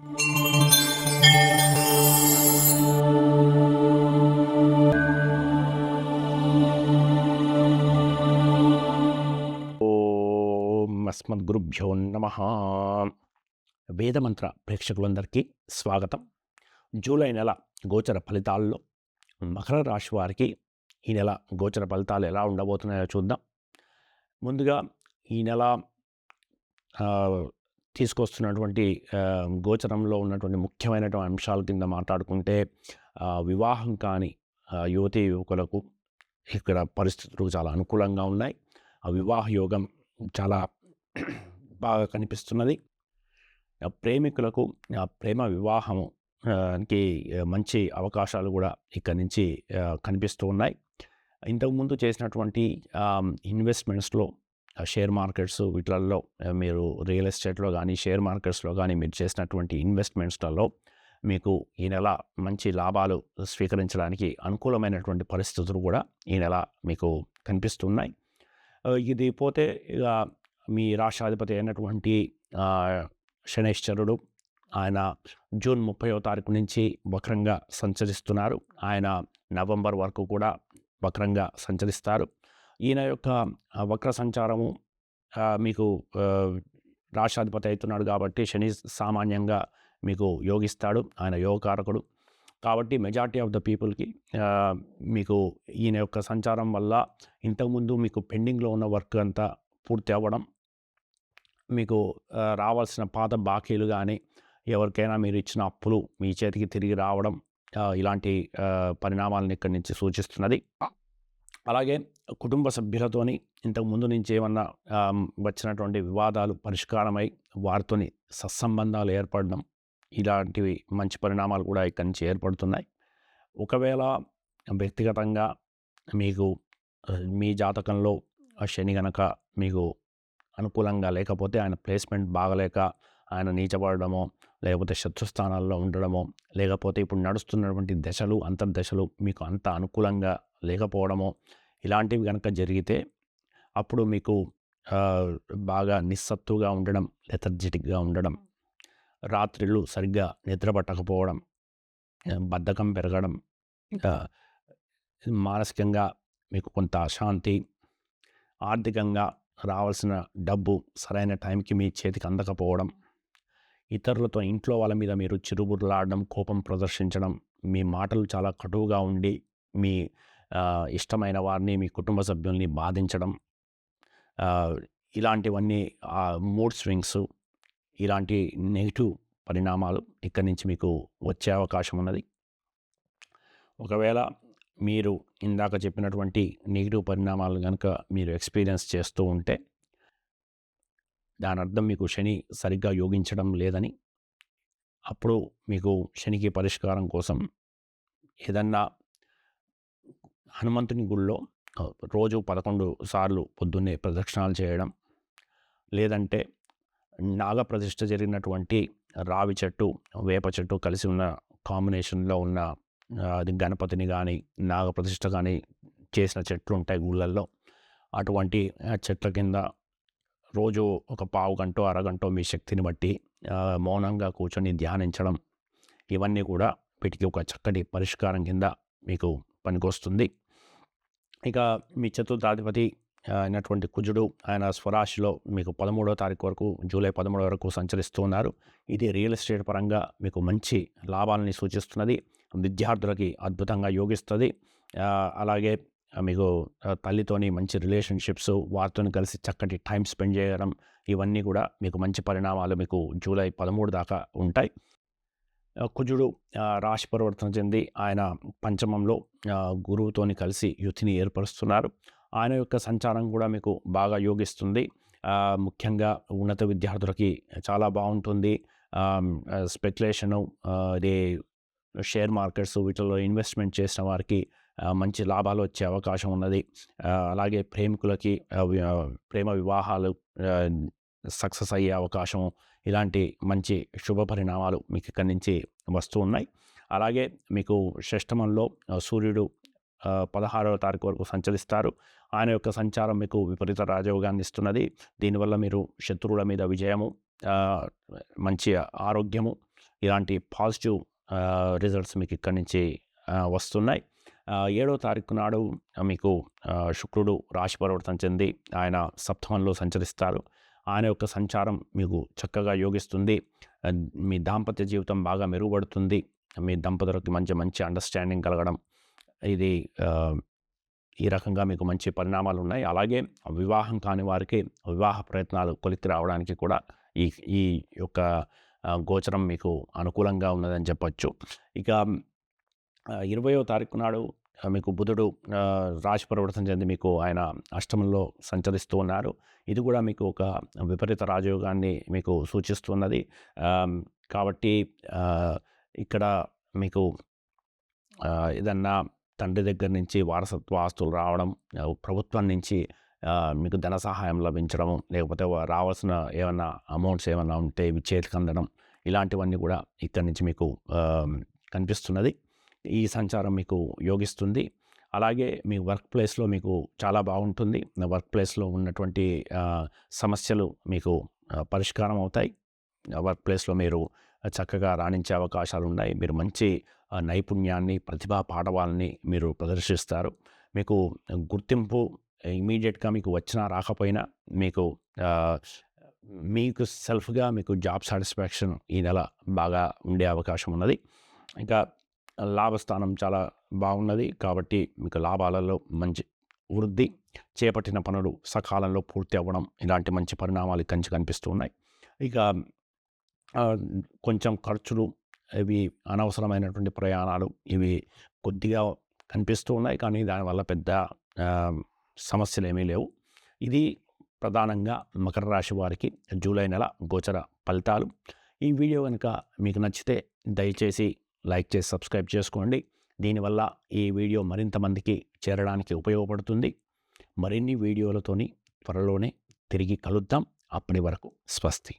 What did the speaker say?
ఓం అస్మద్గురుభ్యో నమ. వేదమంత్ర ప్రేక్షకులందరికీ స్వాగతం. జూలై నెల గోచర ఫలితాల్లో మకర రాశి వారికి ఈ నెల గోచర ఫలితాలు ఎలా ఉండబోతున్నాయో చూద్దాం. ముందుగా ఈ నెల తీసుకొస్తున్నటువంటి గోచరంలో ఉన్నటువంటి ముఖ్యమైనటువంటి అంశాల కింద మాట్లాడుకుంటే వివాహం కాని యువతి యువతీ యువకులకు ఇక్కడ పరిస్థితులు చాలా అనుకూలంగా ఉన్నాయి. ఆ వివాహ యోగం చాలా బాగా కనిపిస్తున్నది. ప్రేమికులకు ఆ ప్రేమ వివాహము కి మంచి అవకాశాలు కూడా ఇక్కడి నుంచి కనిపిస్తూ ఉన్నాయి. ఇంతకుముందు చేసినటువంటి ఇన్వెస్ట్మెంట్స్లో షేర్ మార్కెట్స్ వీటిలలో మీరు రియల్ ఎస్టేట్లో కానీ షేర్ మార్కెట్స్లో కానీ మీరు చేసినటువంటి ఇన్వెస్ట్మెంట్స్లలో మీకు ఈ నెల మంచి లాభాలు స్వీకరించడానికి అనుకూలమైనటువంటి పరిస్థితులు కూడా ఈ నెల మీకు కనిపిస్తున్నాయి. ఇది పోతే ఇక మీ రాష్ట్రాధిపతి అయినటువంటి శనేశ్వరుడు ఆయన జూన్ ముప్పైవ తారీఖు నుంచి వక్రంగా సంచరిస్తున్నారు. ఆయన నవంబర్ వరకు కూడా వక్రంగా సంచరిస్తారు. ఈయన యొక్క వక్ర సంచారము మీకు రాష్ట్రాధిపతి అవుతున్నాడు కాబట్టి శని సామాన్యంగా మీకు యోగిస్తాడు. ఆయన యోగకారకుడు. కాబట్టి మెజార్టీ ఆఫ్ ద పీపుల్కి మీకు ఈయన యొక్క సంచారం వల్ల ఇంతకుముందు మీకు పెండింగ్లో ఉన్న వర్క్ అంతా పూర్తి అవ్వడం మీకు రావాల్సిన పాత బాకీలు కానీ ఎవరికైనా మీరు ఇచ్చిన అప్పులు మీ చేతికి తిరిగి రావడం ఇలాంటి పరిణామాలను ఇక్కడి నుంచి సూచిస్తున్నది. అలాగే కుటుంబ సభ్యులతోని ఇంతకు ముందు నుంచి ఏమన్నా వచ్చినటువంటి వివాదాలు పరిష్కారమై వారితోని సత్సంబంధాలు ఏర్పడడం ఇలాంటివి మంచి పరిణామాలు కూడా ఇక్కడి నుంచి ఏర్పడుతున్నాయి. ఒకవేళ వ్యక్తిగతంగా మీకు మీ జాతకంలో ఆ శని గనక మీకు అనుకూలంగా లేకపోతే ఆయన ప్లేస్మెంట్ బాగలేక ఆయన నీచపడడమో లేకపోతే శత్రుస్థానాల్లో ఉండడమో లేకపోతే ఇప్పుడు నడుస్తున్నటువంటి దశలు అంతర్దశలు మీకు అంత అనుకూలంగా లేకపోవడమో ఇలాంటివి కనుక జరిగితే అప్పుడు మీకు బాగా నిస్సత్తుగా ఉండడం లెథర్జెటిక్గా ఉండడం రాత్రిళ్ళు సరిగ్గా నిద్ర పట్టకపోవడం బద్ధకం పెరగడం మానసికంగా మీకు కొంత అశాంతి ఆర్థికంగా రావాల్సిన డబ్బు సరైన టైంకి మీ చేతికి అందకపోవడం ఇతరులతో ఇంట్లో వాళ్ళ మీద మీరు చిరుబుర్లాడడం కోపం ప్రదర్శించడం మీ మాటలు చాలా కటువుగా ఉండి మీ ఇష్టమైన వారిని మీ కుటుంబ సభ్యుల్ని బాధించడం. ఆ, ఇలాంటివన్నీ మూడ్ స్వింగ్స్ ఇలాంటి నెగిటివ్ పరిణామాలు ఇక్కడి నుంచి మీకు వచ్చే అవకాశం ఉన్నది. ఒకవేళ మీరు ఇందాక చెప్పినటువంటి నెగిటివ్ పరిణామాలు కనుక మీరు ఎక్స్పీరియన్స్ చేస్తూ ఉంటే దాని అర్థం మీకు శని సరిగ్గా యోగించడం లేదని. అప్పుడు మీకు శనికి పరిష్కారం కోసం ఏదన్నా హనుమంతుని గుళ్ళో రోజు పదకొండు సార్లు పొద్దున్నే ప్రదక్షిణాలు చేయడం లేదంటే నాగప్రతిష్ఠ జరిగినటువంటి రావి చెట్టు వేప చెట్టు కలిసి ఉన్న కాంబినేషన్లో ఉన్న అది గణపతిని కానీ నాగప్రతిష్ఠ కానీ చేసిన చెట్లు ఉంటాయి గుళ్ళల్లో. అటువంటి చెట్ల కింద రోజు ఒక పావు గంట అరగంట మీ శక్తిని బట్టి మౌనంగా కూర్చొని ధ్యానించడం ఇవన్నీ కూడా వీటికి ఒక చక్కటి పరిష్కారం కింద మీకు పనికొస్తుంది. ఇక మీ చతుర్థాధిపతి అయినటువంటి కుజుడు ఆయన స్వరాశిలో మీకు పదమూడో తారీఖు వరకు జూలై పదమూడు వరకు సంచరిస్తూ ఉన్నారు. ఇది రియల్ ఎస్టేట్ పరంగా మీకు మంచి లాభాలని సూచిస్తున్నది. విద్యార్థులకి అద్భుతంగా యోగిస్తుంది. అలాగే మీకు తల్లితోని మంచి రిలేషన్షిప్స్ వారితో కలిసి చక్కటి టైం స్పెండ్ చేయడం ఇవన్నీ కూడా మీకు మంచి పరిణామాలు మీకు జూలై పదమూడు దాకా ఉంటాయి. కుజుడు రాశి పరివర్తన చెంది ఆయన పంచమంలో గురువుతోని కలిసి యుతిని ఏర్పరుస్తున్నారు. ఆయన యొక్క సంచారం కూడా మీకు బాగా యోగిస్తుంది. ముఖ్యంగా ఉన్నత విద్యార్థులకి చాలా బాగుంటుంది. స్పెక్యులేషను ఇది షేర్ మార్కెట్స్ వీటిలో ఇన్వెస్ట్మెంట్ చేసిన వారికి మంచి లాభాలు వచ్చే అవకాశం ఉన్నది. అలాగే ప్రేమికులకి ప్రేమ వివాహాలు సక్సెస్ అయ్యే అవకాశం ఇలాంటి మంచి శుభ పరిణామాలు మీకు ఇక్కడి నుంచి వస్తూ ఉన్నాయి. అలాగే మీకు షష్టమంలో సూర్యుడు పదహారవ తారీఖు వరకు సంచరిస్తారు. ఆయన యొక్క సంచారం మీకు విపరీత రాజయోగాన్ని ఇస్తున్నది. దీనివల్ల మీరు శత్రువుల మీద విజయము మంచి ఆరోగ్యము ఇలాంటి పాజిటివ్ రిజల్ట్స్ మీకు ఇక్కడి నుంచి వస్తున్నాయి. ఏడో తారీఖు నాడు మీకు శుక్రుడు రాశి పరివర్తన చెంది ఆయన సప్తమంలో సంచరిస్తారు. ఆయన యొక్క సంచారం మీకు చక్కగా యోగిస్తుంది. మీ దాంపత్య జీవితం బాగా మెరుగుపడుతుంది. మీ దంపతులకి మంచి మంచి అండర్స్టాండింగ్ కలగడం. ఇది ఈ రకంగా మీకు మంచి పరిణామాలు ఉన్నాయి. అలాగే వివాహం కాని వారికి వివాహ ప్రయత్నాలు కొలిక్కి రావడానికి కూడా ఈ ఈ యొక్క గోచరం మీకు అనుకూలంగా ఉన్నదని చెప్పచ్చు. ఇక ఇరవయో తారీఖు నాడు మీకు బుధుడు రాశి పరివర్తన చెంది మీకు ఆయన అష్టమంలో సంచరిస్తూ ఉన్నారు. ఇది కూడా మీకు ఒక విపరీత రాజయోగాన్ని మీకు సూచిస్తున్నది. కాబట్టి ఇక్కడ మీకు ఏదన్నా తండ్రి దగ్గర నుంచి వారసత్వ ఆస్తులు రావడం ప్రభుత్వం నుంచి మీకు ధన సహాయం లభించడం లేకపోతే రావాల్సిన ఏమైనా అమౌంట్స్ ఏమైనా ఉంటే ఇవి చేతికి అందడం ఇలాంటివన్నీ కూడా ఇక్కడి నుంచి మీకు కనిపిస్తున్నది. ఈ సంచారం మీకు యోగిస్తుంది. అలాగే మీ వర్క్ ప్లేస్లో మీకు చాలా బాగుంటుంది. వర్క్ ప్లేస్లో ఉన్నటువంటి సమస్యలు మీకు పరిష్కారం అవుతాయి. వర్క్ ప్లేస్లో మీరు చక్కగా రాణించే అవకాశాలు ఉన్నాయి. మీరు మంచి నైపుణ్యాన్ని ప్రతిభా పాఠవాలని మీరు ప్రదర్శిస్తారు. మీకు గుర్తింపు ఇమీడియట్గా మీకు వచ్చినా రాకపోయినా మీకు మీకు సెల్ఫ్గా మీకు జాబ్ సాటిస్ఫాక్షన్ ఈ నెల బాగా ఉండే అవకాశం ఉన్నది. ఇంకా లాభస్థానం చాలా బాగున్నది. కాబట్టి మీకు లాభాలలో మంచి వృద్ధి చేపట్టిన పనులు సకాలంలో పూర్తి అవ్వడం ఇలాంటి మంచి పరిణామాలు కంచి కనిపిస్తూ ఉన్నాయి ఇక కొంచెం ఖర్చులు ఇవి అనవసరమైనటువంటి ప్రయాణాలు ఇవి కొద్దిగా కనిపిస్తూ ఉన్నాయి కానీ దానివల్ల పెద్ద సమస్యలు ఏమీ లేవు. ఇది ప్రధానంగా మకర రాశి వారికి జూలై నెల గోచర ఫలితాలు. ఈ వీడియో కనుక మీకు నచ్చితే దయచేసి లైక్ చేసి సబ్స్క్రైబ్ చేసుకోండి. దీనివల్ల ఈ వీడియో మరింత మందికి చేరడానికి ఉపయోగపడుతుంది. మరిన్ని వీడియోలతోని త్వరలోనే తిరిగి కలుద్దాం. అప్పటి వరకు స్వస్తి.